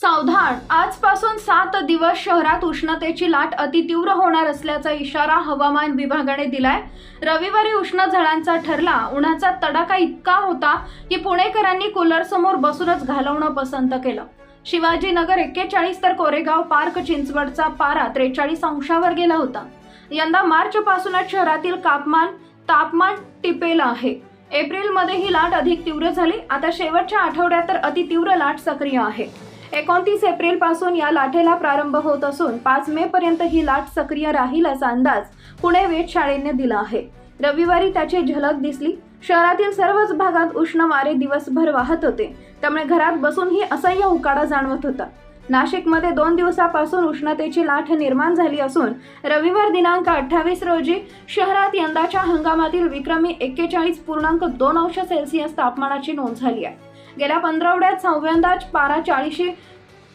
सावधान. आजपासून सात दिवस शहरात उष्णतेची लाट अतितीव्र होणार असल्याचा इशारा हवामान विभागाने दिलाय. रविवारी उष्ण झळांचा ठरला. उन्हाचा तडाखा इतका होता की पुणेकरांनी कूलर समोर बसूनच घालवणं पसंत केलं. शिवाजीनगर एक्केचाळीस तर कोरेगाव पार्क चिंचवडचा पारा त्रेचाळीस अंशावर गेला होता. यंदा मार्च पासूनच शहरातील तापमान तापमान टिपेलं आहे. एप्रिलमध्ये ही लाट अधिक तीव्र झाली. आता शेवटच्या आठवड्यात तर अतितीव्र लाट सक्रिय आहे. एकोणतीस एप्रिलपासून या लाटेला प्रारंभ होत असून पाच मे पर्यंत ही लाट सक्रिय राहील असा अंदाज पुणे वेधशाळेने दिला आहे. रविवारी त्याची झलक दिसली. शहरातील सर्वच भागात उष्ण वारे दिवसभर वाहत होते. त्यामुळे घरात बसूनही असह्य उकाडा जाणवत होता. नाशिकमध्ये दोन दिवसापासून उष्णतेची लाट निर्माण झाली असून रविवार दिनांक अठ्ठावीस रोजी शहरात यंदाच्या हंगामातील विक्रमी एक्केचाळीस पूर्णांक दोन अंश सेल्सिअस तापमानाची नोंद झाली आहे. गेल्या पंधरावड्यात सहाव्यांदाच पारा चाळीशी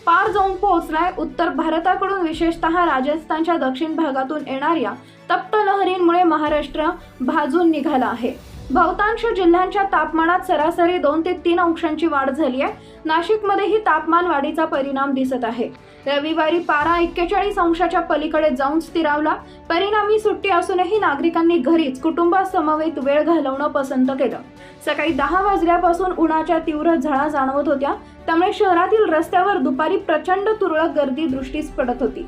पार जाऊन पोहोचलाय. उत्तर भारताकडून विशेषतः राजस्थानच्या दक्षिण भागातून येणाऱ्या तप्त लहरींमुळे महाराष्ट्र भाजून निघाला आहे. बहुतांश जिल्ह्यांच्या तापमानात सरासरी दोन ते तीन अंशांची वाढ झाली आहे. नाशिकमध्येही तापमान वाढीचा परिणाम दिसत आहे. रविवारी पारा एक्केचाळीस अंशाच्या पलीकडे जाऊन स्थिरावला. परिणामी सुट्टी असूनही नागरिकांनी घरीच कुटुंबासमवेत वेळ घालवणं पसंत केलं. सकाळी दहा वाजल्यापासून उन्हाच्या तीव्र झळा जाणवत होत्या. त्यामुळे शहरातील रस्त्यावर दुपारी प्रचंड तुरळक गर्दी दृष्टीस पडत होती.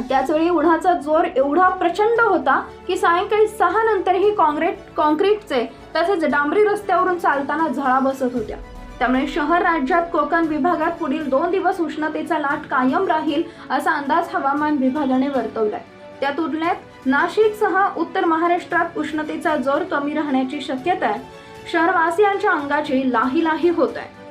त्याचवेळी उन्हाचा जोर एवढा प्रचंड होता की सायंकाळी सहा नंतरही काँग्रेट काँक्रीटचे तसेच डांबरी रस्त्यावरून चालताना झळा बसत होत्या. त्यामुळे शहर राज्यात कोकण विभागात पुढील दोन दिवस उष्णतेचा लाट कायम राहील असा अंदाज हवामान विभागाने वर्तवलाय. त्या तुलनेत नाशिकसह उत्तर महाराष्ट्रात उष्णतेचा जोर कमी राहण्याची शक्यता आहे. शहरवासियांच्या अंगाची लाही लाही होत आहे.